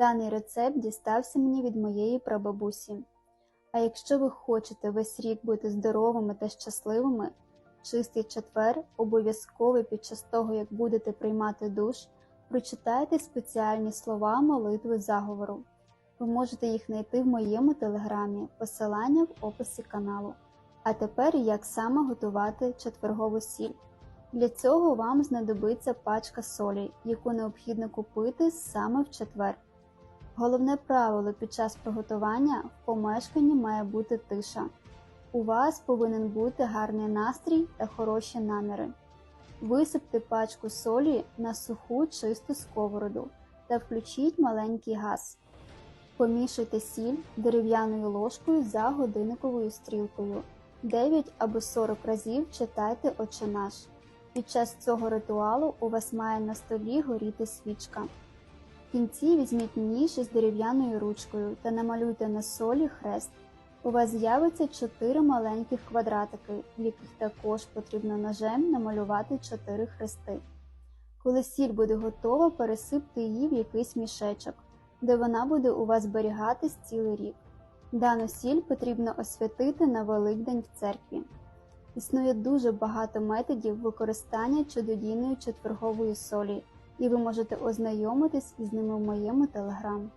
Даний рецепт дістався мені від моєї прабабусі. А якщо ви хочете весь рік бути здоровими та щасливими, чистий четвер обов'язково під час того, як будете приймати душ, прочитайте спеціальні слова молитви заговору. Ви можете їх знайти в моєму телеграмі, посилання в описі каналу. А тепер як саме готувати четвергову сіль. Для цього вам знадобиться пачка солі, яку необхідно купити саме в четвер. Головне правило під час приготування в помешканні має бути тиша. У вас повинен бути гарний настрій та хороші наміри. Висипте пачку солі на суху чисту сковороду та включіть маленький газ. Помішайте сіль дерев'яною ложкою за годинниковою стрілкою. 9 або 40 разів читайте «Отче наш». Під час цього ритуалу у вас має на столі горіти свічка. В кінці візьміть ніж із дерев'яною ручкою та намалюйте на солі хрест. У вас з'явиться 4 маленьких квадратики, в яких також потрібно ножем намалювати 4 хрести. Коли сіль буде готова, пересипте її в якийсь мішечок, де вона буде у вас зберігатись цілий рік. Дану сіль потрібно освятити на Великдень в церкві. Існує дуже багато методів використання чудодійної четвергової солі, і ви можете ознайомитись із ними в моєму телеграм.